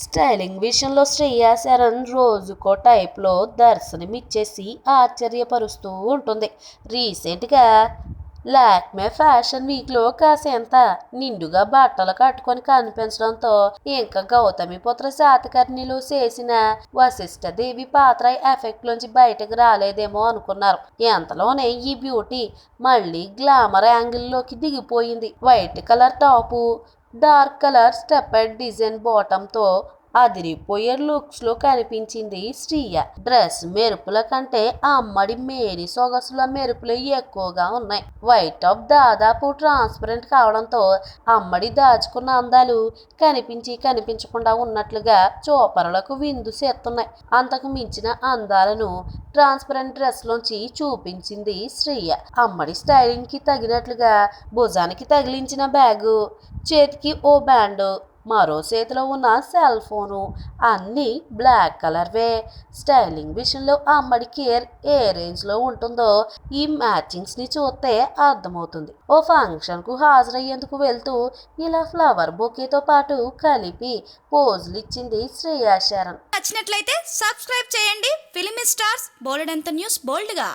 Styling విషయంలో శ్రేయా శరణ్ రోజుకో టైప్లో దర్శనమిచ్చేసి ఆశ్చర్యపరుస్తూ ఉంటుంది. రీసెంట్గా లాక్మే ఫ్యాషన్ వీక్లో కాసేంత నిండుగా బట్టలు కట్టుకొని కనిపించడంతో ఇంకా గౌతమి పుత్ర శాతకర్ణిలు చేసిన వశిష్ఠదేవి పాత్ర ఎఫెక్ట్ నుంచి బయటకు రాలేదేమో అనుకున్నారు. ఎంతలోనే ఈ బ్యూటీ మళ్ళీ గ్లామర్ యాంగిల్లోకి దిగిపోయింది. White colour top dark colour stepped design బాటంతో అదిరిపోయే లుక్స్లో కనిపించింది శ్రీయ. డ్రెస్ మెరుపుల కంటే అమ్మడి మేరీ సొగసుల మెరుపులు ఎక్కువగా ఉన్నాయి. వైట్ టాప్ దాదాపు ట్రాన్స్పరెంట్ కావడంతో అమ్మడి దాచుకున్న అందాలు కనిపించి కనిపించకుండా ఉన్నట్లుగా చూపరులకు విందు చేస్తున్నాయి. అంతకు మించిన అందాలను ట్రాన్స్పరెంట్ డ్రెస్లోంచి చూపించింది శ్రీయ. అమ్మడి స్టైలింగ్కి తగినట్లుగా భుజానికి తగిలించిన బ్యాగు చేతికి ఓ బ్యాండు మరో చేతిలో ఉన్న సెల్ ఫోను. అన్నీ బ్లాక్ కలర్వే. స్టైలింగ్ విషయంలో అమ్మడి కేర్ ఏ రేంజ్లో ఉంటుందో ఈ మ్యాచింగ్స్ని చూస్తే అర్థమవుతుంది. ఓ ఫంక్షన్కు హాజరయ్యేందుకు వెళ్తూ ఇలా ఫ్లవర్ బొకేతో పాటు కలిపి పోజులు ఇచ్చింది శ్రేయా శరణ్. నచ్చినట్లయితే సబ్స్క్రైబ్ చేయండి. ఫిలిమి స్టార్స్ బోలెడంత న్యూస్ బోల్డ్గా.